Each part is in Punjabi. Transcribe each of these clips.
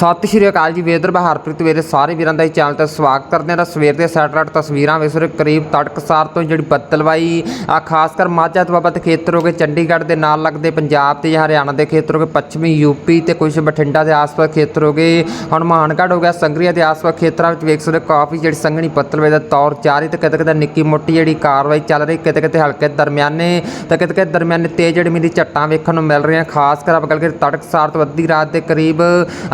ਸਤਿ ਸ਼੍ਰੀ ਅਕਾਲ ਜੀ ਵੇਦਰ ਬਹਾਰਪ੍ਰੀਤ ਮੇਰੇ ਸਾਰੇ ਵੀਰਾਂ ਦਾ ਇਹ ਚੈਨਲ ਤੇ ਸਵਾਗਤ ਕਰਦੇ ਹਾਂ ਤਾਂ ਸਵੇਰ ਦੇ ਸੈਟਲਾਈਟ ਤਸਵੀਰਾਂ ਵਿੱਚ ਸਿਰ ਕਰੀਬ ਤੜਕਸਾਰ ਤੋਂ ਜਿਹੜੀ ਬੱਦਲਵਾਈ ਆ ਖਾਸ ਕਰ ਮਾਝਾ ਤੋਂ ਦੇ ਖੇਤਰ ਹੋ ਗਏ ਚੰਡੀਗੜ੍ਹ ਦੇ ਨਾਲ ਲੱਗਦੇ ਪੰਜਾਬ ਤੇ ਹਰਿਆਣਾ ਦੇ ਖੇਤਰ ਹੋ ਗਏ ਪੱਛਮੀ ਯੂਪੀ ਤੇ ਕੁਝ ਬਠਿੰਡਾ ਦੇ ਆਸ-ਪਾਸ ਖੇਤਰ ਹੋ ਗਏ ਹਨੂਮਾਨਗੜ੍ਹ ਹੋ ਗਿਆ, ਸੰਗਰੀਆ ਦੇ ਆਸ-ਪਾਸ ਖੇਤਰਾਂ ਵਿੱਚ ਵੇਖ ਸਕਦੇ ਕਾਫੀ ਜਿਹੜੀ ਸੰਘਣੀ ਬੱਦਲਵਾਈ ਦਾ ਤੌਰ ਜਾਰੀ ਤੇ ਕਿਤੇ ਕਿਤੇ ਨਿੱਕੀ ਮੋਟੀ ਜਿਹੜੀ ਕਾਰਵਾਈ ਚੱਲ ਰਹੀ, ਕਿਤੇ ਕਿਤੇ ਹਲਕੇ ਦਰਮਿਆਨੇ ਤੇ ਕਿਤੇ ਕਿਤੇ ਦਰਮਿਆਨੇ ਤੇਜ਼ ਜਿਹੜੀ ਮੀਂਹ ਦੀ ਝੱਟਾਂ ਵੇਖਣ ਨੂੰ ਮਿਲ ਰਹੀਆਂ, ਖਾਸ ਕਰ ਆਪਾਂ ਗੱਲ ਕਰੀਏ ਤੜਕਸਾਰ ਤੋਂ ਅੱਧੀ ਰਾਤ ਦੇ ਕਰੀਬ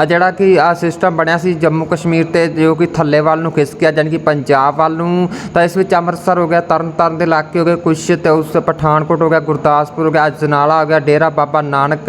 ਜਿਹੜਾ ਕਿ ਆ ਸਿਸਟਮ ਬਣਿਆ ਸੀ ਜੰਮੂ ਕਸ਼ਮੀਰ ਤੇ, ਜੋ ਕਿ ਥੱਲੇ ਵੱਲ ਨੂੰ ਖਿਸਕਿਆ ਜਾਣੀ ਕਿ ਪੰਜਾਬ ਵੱਲ ਨੂੰ। ਤਾਂ ਇਸ ਵਿੱਚ ਅੰਮ੍ਰਿਤਸਰ ਹੋ ਗਿਆ, ਤਰਨਤਾਰਨ ਦੇ ਇਲਾਕੇ ਹੋ ਗਏ ਕੁਛ ਤੇ ਉਸ ਪਠਾਨਕੋਟ ਹੋ ਗਿਆ, ਗੁਰਦਾਸਪੁਰ ਹੋ ਗਿਆ, ਅਜਨਾਲਾ ਹੋ ਗਿਆ, ਡੇਰਾ ਬਾਬਾ ਨਾਨਕ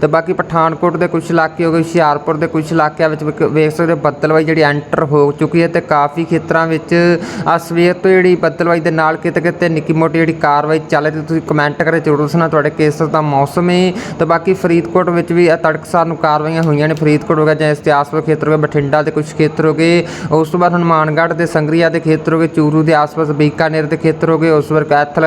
ਤੇ ਬਾਕੀ ਪਠਾਨਕੋਟ ਦੇ ਕੁਛ ਇਲਾਕੇ ਹੋ ਗਏ, ਹੁਸ਼ਿਆਰਪੁਰ ਦੇ ਕੁਛ ਇਲਾਕਿਆਂ ਵਿੱਚ ਵੇਖ- ਸਕਦੇ ਹੋ, ਬੱਦਲਵਾਈ ਜਿਹੜੀ ਐਂਟਰ ਹੋ ਚੁੱਕੀ ਹੈ ਤੇ ਕਾਫੀ ਖੇਤਰਾਂ ਵਿੱਚ ਆ ਸਵੇਰ ਤੋਂ ਜਿਹੜੀ ਬੱਦਲਵਾਈ ਦੇ ਨਾਲ ਕਿਤੇ ਕਿਤੇ ਨਿੱਕੀ ਮੋਟੀ ਜਿਹੜੀ ਕਾਰਵਾਈ ਚੱਲ ਰਹੀ ਤੁਸੀਂ ਕਮੈਂਟ ਕਰੇ ਜ਼ਰੂਰ ਦੱਸਣਾ ਤੁਹਾਡੇ ਕੇਸ ਦਾ ਮੌਸਮ ਹੈ। ਤੇ ਬਾਕੀ ਫਰੀਦਕੋਟ ਵਿੱਚ ਵੀ ਆ ਤੜਕਸਾਰ ਨੂੰ ਕਾਰਵਾਈਆਂ ਹੋਈਆਂ ਨੇ, ਫਰੀਦਕੋਟ ਹੋ ਗਿਆ ਜਾਂ ਇਤਿਹਾਸਕ ਖੇਤਰ ਹੋ ਗਿਆ ਬਠਿੰਡਾ ਦੇ ਕੁਝ ਖੇਤਰ ਹੋ ਗਏ, ਉਸ ਤੋਂ ਬਾਅਦ ਹਨੂਮਾਨਗੜ੍ਹ ਦੇ ਸੰਗਰੀਆ ਦੇ ਖੇਤਰ ਹੋ ਗਏ, ਚੂਰੂ ਦੇ ਆਸ-ਪਾਸ, ਬੀਕਾਨੇਰ ਦੇ ਖੇਤਰ ਹੋ ਗਏ, ਉਸ ਵਾਰ ਕੈਥਲ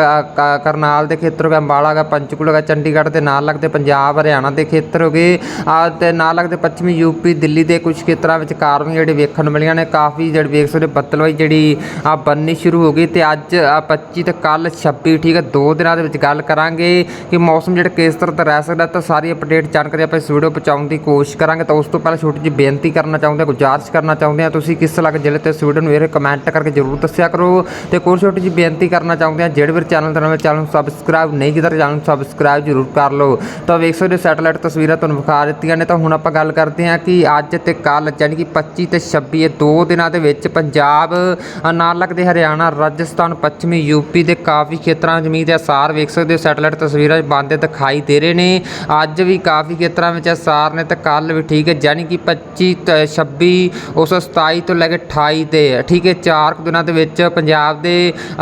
ਕਰਨਾਲ ਦੇ ਖੇਤਰ ਹੋ ਗਿਆ ਅੰਬਾਲਾ ਹੋ ਗਿਆ ਪੰਚਕੂਲਾ ਹੋ ਚੰਡੀਗੜ੍ਹ ਦੇ ਨਾਲ ਲੱਗਦੇ ਪੰਜਾਬ, ਹਰਿਆਣਾ ਦੇ ਖੇਤਰ ਹੋ ਗਏ, ਆ ਤੇ ਨਾਲ ਲੱਗਦੇ ਪੱਛਮੀ ਯੂਪੀ ਦਿੱਲੀ ਦੇ ਕੁਝ ਖੇਤਰਾਂ ਵਿੱਚ ਕਾਰਨ ਜਿਹੜੇ ਵੇਖਣ ਨੂੰ ਮਿਲੀਆਂ ਨੇ, ਕਾਫੀ ਜਿਹੜੇ ਵੇਖ ਸਕਦੇ ਹੋ, ਬੱਦਲਵਾਈ ਜਿਹੜੀ ਆ ਬੰਨੀ ਸ਼ੁਰੂ ਹੋ ਗਈ ਤੇ ਅੱਜ ਆ 25 ਤੇ ਕੱਲ 26 ਠੀਕ ਹੈ, ਦੋ ਦਿਨਾਂ ਦੇ ਵਿੱਚ ਗੱਲ ਕਰਾਂਗੇ ਕਿ ਮੌਸਮ ਜਿਹੜਾ ਕਿਸ ਤਰ੍ਹਾਂ ਦਾ ਰਹਿ ਸਕਦਾ, ਤਾਂ ਸਾਰੀ ਅਪਡੇਟ ਜਾਣਕਾਰੀ ਆਪਾਂ ਇਸ ਵੀਡੀਓ ਪਹੁੰਚਾਉਣ ਦੀ ਕੋਸ਼ਿਸ਼ ਕਰਾਂਗੇ, ਤਾਂ ਉਸ ਤੋਂ ਪਹਿਲਾਂ ਛੋਟੀ ਜਿਹੀ ਬੇਨਤੀ ਕਰਨਾ ਚਾਹੁੰਦੇ ਹਾਂ ਗੁਜ਼ਾਰਿਸ਼ ਕਰਨਾ ਚਾਹੁੰਦੇ ਹਾਂ ਤੁਸੀਂ ਕਿਸ ਇਲਾਕੇ ਜ਼ਿਲ੍ਹੇ ਤੇ ਇਸ ਵੀਡੀਓ ਨੂੰ ਇਹ ਕਮੈਂਟ ਕਰਕੇ ਜ਼ਰੂਰ ਦੱਸਿਆ ਕਰੋ। ਤੇ ਕੋਈ ਛੋਟੀ ਜਿਹੀ ਬੇਨਤੀ ਕਰਨਾ ਚਾਹੁੰਦੇ ਹਾਂ ਜਿਹੜੇ ਵੀ ਚੈਨਲ ਤੇ ਨਵੇਂ ਚੈਨਲ ਨੂੰ ਸਬਸਕ੍ਰਾਈਬ ਨਹੀਂ ਕੀਤਾ ਚੈਨਲ ਨੂੰ ਸਬਸਕ੍ਰਾਈਬ ਜ਼ਰੂਰ ਕਰ ਲਓ। ਤਾਂ ਵੇਖ ਸਕਦੇ ਹੋ ਸੈਟਲਾਈਟ ਤਸਵੀਰਾਂ ਤੁਹਾਨੂੰ ਵਿਖਾ ਦਿੱਤੀਆਂ ਨੇ। ਤਾਂ ਹੁਣ ਆਪਾਂ ਗੱਲ ਕਰਦੇ ਹਾਂ ਕਿ ਅੱਜ ਤੇ ਕੱਲ ਯਾਨੀ ਕਿ 25 ਤੇ 26 ਇਹ ਦੋ ਦਿਨਾਂ ਦੇ ਵਿੱਚ ਪੰਜਾਬ ਅ, ਨਾਲ ਲੱਗਦੇ ਹਰਿਆਣਾ ਰਾਜਸਥਾਨ ਪੱਛਮੀ ਯੂਪੀ ਦੇ ਕਾਫੀ ਖੇਤਰਾਂ 'ਚ ਮੀਂਹ ਦੇ ਅਸਾਰ ਵੇਖ ਸਕਦੇ ਹੋ। ਸੈਟੇਲਾਈਟ ਤਸਵੀਰਾਂ 'ਚ ਬੰਦੇ ਦਿਖਾਈ ਦੇ ਰਹੇ ਨੇ। ਅੱਜ ਵੀ ਕਾਫੀ ਖੇਤਰਾਂ ਵਿੱਚ ਅਸਾਰ ਨੇ ਤੇ ਕੱਲ ਵੀ ਠੀਕ ਹੈ ਯਾਨੀ ਕਿ 25 ਤੇ 26 ਉਸ 27 ਤੋਂ ਲੈ ਕੇ 28 ਤੇ ਠੀਕ ਹੈ, ਚਾਰ ਕੁ ਦਿਨਾਂ ਦੇ ਵਿੱਚ ਪੰਜਾਬ ਦੇ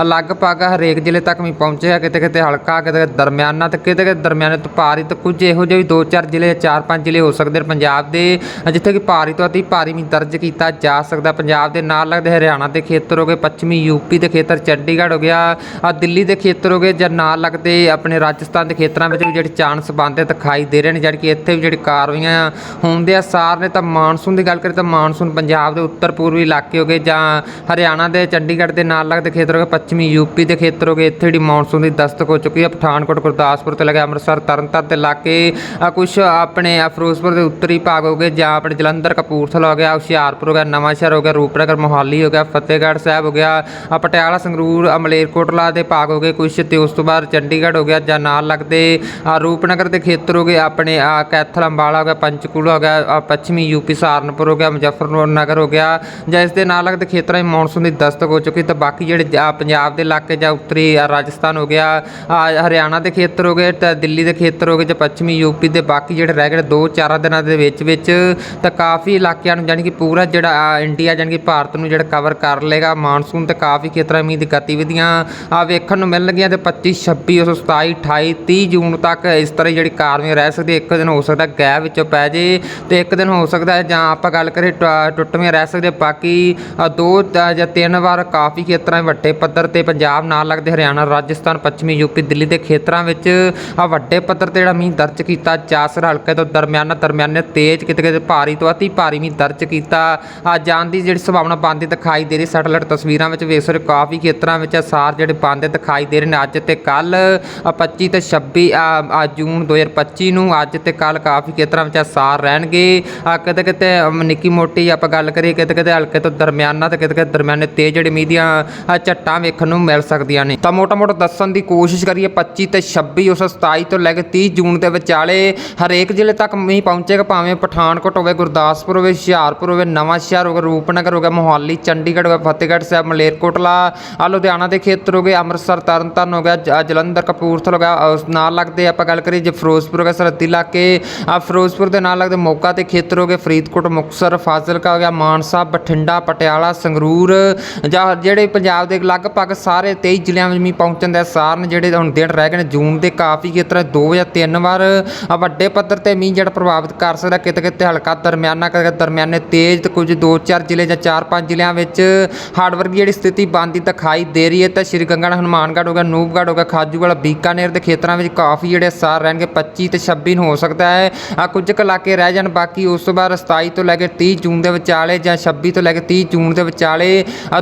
ਲਗਭਗ ਹਰੇਕ ਜ਼ਿਲ੍ਹੇ ਤੱਕ ਵੀ ਪਹੁੰਚਿਆ ਕਿਤੇ ਕਿਤੇ ਹਲਕਾ, ਕਿਤੇ ਕਿਤੇ ਦਰਮਿਆਨਾ ਤੇ ਕਿਤੇ ਕਿਤੇ ਦਰਮਿਆਨੇ ਤੋਂ ਭਾਰੀ ਤੇ ਕੁਝ ਇਹੋ ਜਿਹੇ ਵੀ ਦੋ ਚਾਰ ਜ਼ਿਲ੍ਹੇ ਚਾਰ ਪੰਜ ਜ਼ਿਲ੍ਹੇ ਹੋ ਸਕਦੇ ਨੇ ਪੰਜਾਬ ਦੇ, ਜਿੱਥੇ ਕਿ ਭਾਰੀ ਤੋਂ ਅਤੀ ਭਾਰੀ ਵੀ ਦਰਜ ਕੀਤਾ ਜਾ ਸਕਦਾ। ਪੰਜਾਬ ਦੇ ਨਾਲ ਲੱਗਦੇ ਹਰਿਆਣਾ ਦੇ ਖੇਤਰ ਹੋ ਗਏ, ਪੱਛਮੀ ਯੂਪੀ ਦੇ ਖੇਤਰ, ਚੰਡੀਗੜ੍ਹ ਹੋ ਗਿਆ, ਆ ਦਿੱਲੀ ਦੇ ਖੇਤਰ ਹੋ ਗਏ, ਜਾਂ ਨਾਲ ਲੱਗਦੇ ਆਪਣੇ ਰਾਜਸਥਾਨ ਦੇ ਖੇਤਰਾਂ ਵਿੱਚ ਵੀ ਜਿਹੜੇ ਚਾਂਸ ਬਣਦੇ ਦਿਖਾਈ ਦੇ ਰਹੇ ਨੇ ਜਿਹੜੀ ਕਿ ਇੱਥੇ ਵੀ ਜਿਹੜੀ ਕਾਰਵਾਈਆਂ ਹੋਣ ਦੇ ਅਸਾਰ ਨੇ ਤਾਂ ਮਾਨਸੂਨ ਦੀ ਗੱਲ ਕਰੀਏ ਤਾਂ ਮਾਨਸੂਨ ਪੰਜਾਬ ਦੇ ਉੱਤਰ ਪੂਰਬੀ ਇਲਾਕੇ ਹੋ ਗਏ ਜਾਂ ਹਰਿਆਣਾ ਦੇ, ਚੰਡੀਗੜ੍ਹ ਦੇ ਨਾਲ ਲੱਗਦੇ ਖੇਤਰ ਹੋ ਗਏ, ਪੱਛਮੀ ਯੂਪੀ ਦੇ ਖੇਤਰ ਹੋ ਗਏ, ਇੱਥੇ ਜਿਹੜੀ ਮਾਨਸੂਨ ਦੀ ਦਸਤਕ ਹੋ ਚੁੱਕੀ ਹੈ, ਪਠਾਨਕੋਟ, ਗੁਰਦਾਸਪੁਰ ਤੇ ਲਗੇ ਅੰਮ੍ਰਿਤਸਰ, ਤਰਨਤਾਰਨ ਦੇ ਇਲਾਕੇ ਆ ਕੁਝ ਆਪਣੇ ਫਿਰੋਜ਼ਪੁਰ ਦੇ ਉੱਤਰੀ ਭਾਗ ਹੋ ਗਏ ਜਾਂ ਆਪਣੇ ਜਲੰਧਰ, ਕਪੂਰਥਲਾ ਹੋ ਗਿਆ, ਹੁਸ਼ਿਆਰਪੁਰ ਹੋ ਗਿਆ, ਨਵਾਂਸ਼ਹਿਰ ਹੋ ਗਿਆ, ਰੂਪਨਗਰ, ਮੋਹਾਲੀ ਹੋ ਗਿਆ, ਫਤਿਹਗੜ੍ਹ ਸਾਹਿਬ ਹੋ ਗਿਆ ਪਟਿਆਲਾ, ਸੰਗਰੂਰ ਆ ਮਲੇਰਕੋਟਲਾ ਦੇ ਭਾਗ ਹੋ ਗਏ ਕੁਝ ਤੇ ਉਸ ਤੋਂ ਬਾਅਦ ਚੰਡੀਗੜ੍ਹ ਹੋ ਗਿਆ ਜਾਂ ਨਾਲ ਲੱਗਦੇ ਰੂਪਨਗਰ ਦੇ ਖੇਤਰ ਹੋ ਗਏ, ਆਪਣੇ ਕੈਥਲ, ਅੰਬਾਲਾ ਹੋ ਗਿਆ, ਪੰਚਕੂਲਾ ਹੋ ਗਿਆ ਆ ਪੱਛਮੀ ਯੂਪੀ ਸਹਾਰਨਪੁਰ ਹੋ ਗਿਆ ਮੁਜ਼ੱਫਰਨਗਰ ਹੋ ਗਿਆ, ਜਾਂ ਇਸ ਦੇ ਨਾਲ ਲੱਗਦੇ ਖੇਤਰਾਂ 'ਚ ਮੌਨਸੂਨ ਦੀ ਦਸਤਕ ਹੋ ਚੁੱਕੀ, ਤਾਂ ਬਾਕੀ ਜਿਹੜੇ ਪੰਜਾਬ ਦੇ ਇਲਾਕੇ ਜਾਂ ਉੱਤਰੀ ਰਾਜਸਥਾਨ ਹੋ ਗਿਆ ਹਰਿਆਣਾ ਦੇ ਖੇਤਰ ਹੋ ਗਏ, ਤਾਂ ਦਿੱਲੀ ਦੇ ਖੇਤਰ ਹੋ ਗਏ, ਜਾਂ ਪੱਛਮੀ ਯੂਪੀ ਦੇ ਬਾਕੀ ਜਿਹੜੇ ਰਹਿ ਗਏ ਦੋ ਚਾਰਾਂ ਦਿਨਾਂ ਦੇ ਵਿੱਚ ਵਿੱਚ, ਤਾਂ ਕਾਫੀ ਇਲਾਕਿਆਂ ਨੂੰ ਯਾਨੀ ਕਿ ਪੂਰਾ ਜਿਹੜਾ ਇੰਡੀਆ ਯਾਨੀ ਕਿ ਭਾਰਤ ਨੂੰ ਜਿਹੜਾ ਕਵਰ ਕਰ ਲੇਗਾ ਮਾਨਸੂਨ ਤੇ ਕਾਫੀ ਖੇਤਰਾਂ ਮੀਂਹ ਦੀ ਗਤੀਵਿਧੀਆਂ ਆ ਵੇਖਣ ਨੂੰ ਮਿਲਣਗੀਆਂ ਤੇ 25 26 ਉਸ 27 28 30 ਜੂਨ ਤੱਕ ਇਸ ਤਰ੍ਹਾਂ ਦੀ ਜਿਹੜੀ ਕਾਰਵਾਈ ਰਹਿ ਸਕਦੀ ਇੱਕ ਦਿਨ ਹੋ ਸਕਦਾ ਗੈਪ ਵਿੱਚੋਂ ਪੈ ਜੇ, ਤੇ ਇੱਕ ਦਿਨ ਹੋ ਸਕਦਾ ਹੈ ਜਾਂ ਆਪਾਂ ਗੱਲ ਕਰੀਏ ਟ- ਟੁੱਟਵੀਆਂ ਰਹਿ ਸਕਦੇ ਬਾਕੀ ਦੋ ਜਾਂ ਤਿੰਨ ਵਾਰ ਕਾਫੀ ਖੇਤਰਾਂ ਵੱਡੇ ਪੱਧਰ ਤੇ ਪੰਜਾਬ ਨਾਲ ਲੱਗਦੇ ਹਰਿਆਣਾ, ਰਾਜਸਥਾਨ, ਪੱਛਮੀ ਯੂਪੀ, ਦਿੱਲੀ ਦੇ ਖੇਤਰਾਂ ਵਿੱਚ ਵੱਡੇ ਪੱਧਰ ਤੇ ਜਿਹੜਾ ਮੀਂਹ ਦਰਜ ਕੀਤਾ ਜਾ ਸਕਦਾ ਹਲਕੇ ਤੋਂ ਦਰਮਿਆਨਾ, ਦਰਮਿਆਨੇ ਤੇਜ਼, ਕਿਤੇ ਕਿਤੇ ਭਾਰੀ ਤੋਂ ਅਤੀ ਭਾਰੀ ਮੀਂਹ ਦਰਜ ਕੀਤਾ। ਜਾਣ ਦੀ ਜਿਹੜੀ ਸੰਭਾਵਨਾ ਬੰਦੀ ਦਿਖਾਈ ਦੇ ਰਹੀ, ਸੈਟਲਾਈਟ ਤਸਵੀਰਾਂ ਵਿੱਚ ਵੇਖ ਸਕਦੇ ਕਾਫੀ ਖੇਤਰਾਂ ਵਿੱਚ ਅਸਾਰ ਜਿਹੜੇ ਬੰਦੇ ਦਿਖਾਈ ਦੇ ਰਹੇ ਨੇ। ਅੱਜ ਤੇ ਕੱਲ 25 ਤੇ 26 ਆ ਆ ਜੂਨ 2025 ਨੂੰ ਅੱਜ ਤੇ ਕੱਲ ਕਾਫੀ ਖੇਤਰਾਂ ਵਿੱਚ ਅਸਾਰ ਰਹਿਣਗੇ। ਆ ਕਿਤੇ ਕਿਤੇ ਨਿੱਕੀ ਮੋਟੀ ਆਪਾਂ ਗੱਲ ਕਰੀਏ, ਕਿਤੇ ਕਿਤੇ ਹਲਕੇ ਤੋਂ ਦਰਮਿਆਨਾ ਤੇ ਕਿਤੇ ਕਿਤੇ ਦਰਮਿਆਨੇ ਤੇਜ਼ ਜਿਹੜੇ ਮੀਂਹ ਦੀਆਂ ਝੱਟਾਂ ਵੇਖਣ ਨੂੰ ਮਿਲ ਸਕਦੀਆਂ ਨੇ। ਤਾਂ ਮੋਟਾ ਮੋਟਾ ਦੱਸਣ ਦੀ ਕੋਸ਼ਿਸ਼ ਕਰੀਏ 25 ਤੇ 26 ਉਸ 27 ਤੋਂ ਲੈ ਕੇ 30 ਜੂਨ ਦੇ ਵਿਚਾਲੇ ਹਰੇਕ ਜ਼ਿਲ੍ਹੇ ਤੱਕ ਮੀਂਹ ਪਹੁੰਚੇਗਾ, ਭਾਵੇਂ ਪਠਾਨਕੋਟ ਹੋਵੇ, ਗੁਰਦਾਸਪੁਰ ਹੋਵੇ, ਹੁਸ਼ਿਆਰਪੁਰ ਹੋਵੇ, ਨਵਾਂ ਸ਼ਹਿਰ ਹੋਵੇ, ਰੂਪਨਗਰ ਹੋਵੇ, ਮੋਹਾਲੀ, ਚੰਡੀਗੜ੍ਹ ਹੋਵੇ, ਫਤਿਹਗੜ੍ਹ ਸਾਹਿਬ, ਮਲੇਰਕੋਟਲਾ ਆ ਲੁਧਿਆਣਾ ਦੇ ਖੇਤਰ ਹੋ ਗਏ, ਅੰਮ੍ਰਿਤਸਰ, ਤਰਨਤਾਰਨ ਹੋ ਗਿਆ ਜਲੰਧਰ, ਕਪੂਰਥਲਾ ਹੋ ਗਿਆ ਉਸ ਨਾਲ ਲੱਗਦੇ ਆਪਾਂ ਗੱਲ ਕਰੀਏ, ਜੇ ਫਿਰੋਜ਼ਪੁਰ ਹੋ ਗਿਆ, ਸਰਹੱਦੀ ਇਲਾਕੇ ਆ ਫਿਰੋਜ਼ਪੁਰ ਦੇ ਨਾਲ ਲੱਗਦੇ ਮੋਗਾ ਤੇ ਖੇਤਰ ਹੋ ਗਏ ਫਰੀਦਕੋਟ, ਮੁਕਤਸਰ, ਫਾਜ਼ਿਲਕਾ ਹੋ ਗਿਆ, ਮਾਨਸਾ, ਬਠਿੰਡਾ, ਪਟਿਆਲਾ, ਸੰਗਰੂਰ, ਜਾਂ ਜਿਹੜੇ ਪੰਜਾਬ ਦੇ ਲਗਭਗ ਸਾਰੇ 23 ਜ਼ਿਲ੍ਹਿਆਂ ਵਿੱਚ ਮੀਂਹ ਪਹੁੰਚਣ ਦੇ ਅਸਾਰ ਨੇ ਜਿਹੜੇ ਹੁਣ ਦਿਨ ਰਹਿ ਗਏ ਨੇ, ਜੂਨ ਦੇ ਕਾਫੀ ਖੇਤਰਾਂ 'ਚ ਦੋ ਜਾਂ ਤਿੰਨ ਵਾਰ ਵੱਡੇ ਪੱਧਰ ਤੇ ਮੀਂਹ ਜਿਹੜਾ ਪ੍ਰਭਾਵਿਤ ਕਰ ਸਕਦਾ ਕਿਤੇ ਕਿਤੇ ਹਲਕਾ ਦਰਮਿਆਨਾ ਕਿਤੇ ਦਰਮਿਆਨੇ ਤੇਜ਼ ਤੇ ਕੁਝ ਦੋ ਚਾਰ ਜ਼ਿਲ੍ਹੇ ਜਾਂ ਚਾਰ ਪੰਜ ਜ਼ਿਲ੍ਹਿਆਂ ਵਿੱਚ ਹਾਰਡ ਵਰਗੀ ਜਿਹੜੀ ਸਥਿਤੀ ਬਣਦੀ ਦਿਖਾਈ ਦੇ ਰਹੀ ਹੈ। ਤਾਂ ਸ਼੍ਰੀ ਗੰਗਾਨਗਰ ਹਨੂਮਾਨਗੜ੍ਹ ਹੋ ਗਿਆ ਨੂਬਗੜ੍ਹ ਹੋ ਗਿਆ, ਖਾਜੂਵਾਲਾ, ਬੀਕਾਨੇਰ ਦੇ ਖੇਤਰਾਂ ਵਿੱਚ ਕਾਫੀ ਜਿਹੜੇ ਸਾਰ ਰਹਿਣਗੇ 25 ਤੇ 26 ਨੂੰ ਹੋ ਸਕਦਾ ਹੈ। ਆ ਕੁਝ ਕੁ ਇਲਾਕੇ ਰਹਿ ਜਾਣ, ਬਾਕੀ ਉਸ ਤੋਂ ਬਾਅਦ 27 ਤੋਂ ਲੈ ਕੇ 30 ਜੂਨ ਦੇ ਵਿਚਾਲੇ ਜਾਂ 26 ਤੋਂ ਲੈ ਕੇ 30 ਜੂਨ ਦੇ ਵਿਚਾਲੇ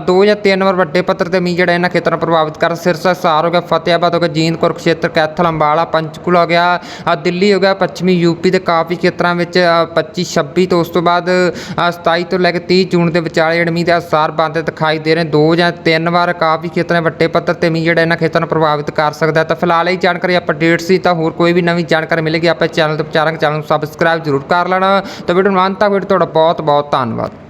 ਦੋ ਜਾਂ ਤਿੰਨ ਵਾਰ ਵੱਡੇ ਪੱਧਰ ਤੇ ਮੀਂਹ ਜਿਹੜਾ ਇਹਨਾਂ ਖੇਤਰਾਂ ਨੂੰ ਪ੍ਰਭਾਵਿਤ ਕਰ ਸਿਰਸਾ ਹਿਸਾਰ ਹੋ ਗਿਆ ਫਤਿਆਬਾਦ ਹੋ ਗਿਆ ਜੀਂਦ ਖੇਤਰ ਕੈਥਲ ਅੰਬਾਲਾ ਪੰਚਕੂਲਾ ਹੋ ਗਿਆ ਦਿੱਲੀ ਹੋ ਗਿਆ ਪੱਛਮੀ ਯੂਪੀ ਦੇ ਕਾਫੀ ਖੇਤਰਾਂ ਵਿੱਚ ਆ, 25 26 ਤੋਂ ਉਸ ਤੋਂ ਬਾਅਦ ਆ, 27 ਤੋਂ ਲੈ ਕੇ 30 ਜੂਨ ਦੇ ਵਿਚਾਲੇ ਜਿਹੜੇ ਮੀਂਹ ਦੇ ਅਸਾਰ ਬੰਦ ਦਿਖਾਈ ਦੇ ਰਹੇ ਨੇ। ਦੋ ਜਾਂ ਤਿੰਨ ਵਾਰ ਕਾਫੀ ਖੇਤਰਾਂ ਵੱਡੇ ਪੱਧਰ ਤੇ ਮੀਂਹ ਜਿਹੜਾ ਇਹਨਾਂ ਖੇਤਰਾਂ ਨੂੰ ਪ੍ਰਭਾਵਿਤ ਕਰ ਸਕਦਾ ਤਾਂ ਫਿਲਹਾਲ ਇਹ ਜਾਣਕਾਰੀ ਅਪਡੇਟ ਸੀ ਤਾਂ ਹੋਰ ਕੋਈ ਵੀ ਨਵੀਂ ਜਾਣਕਾਰੀ ਮਿਲੇਗੀ ਆਪਾਂ ਚੈਨਲ ਤੇ ਪ੍ਰਚਾਰਕ ਚੈਨਲ ਨੂੰ ਸਬਸਕ੍ਰਾਈਬ ਜ਼ਰੂਰ ਕਰ ਲੈਣਾ। ਤਾਂ ਵੀਡੀਓ ਨੂੰ ਅੰਤ ਤੱਕ ਵੀਡੀਓ ਤੁਹਾਡਾ ਬਹੁਤ ਬਹੁਤ ਧੰਨਵਾਦ।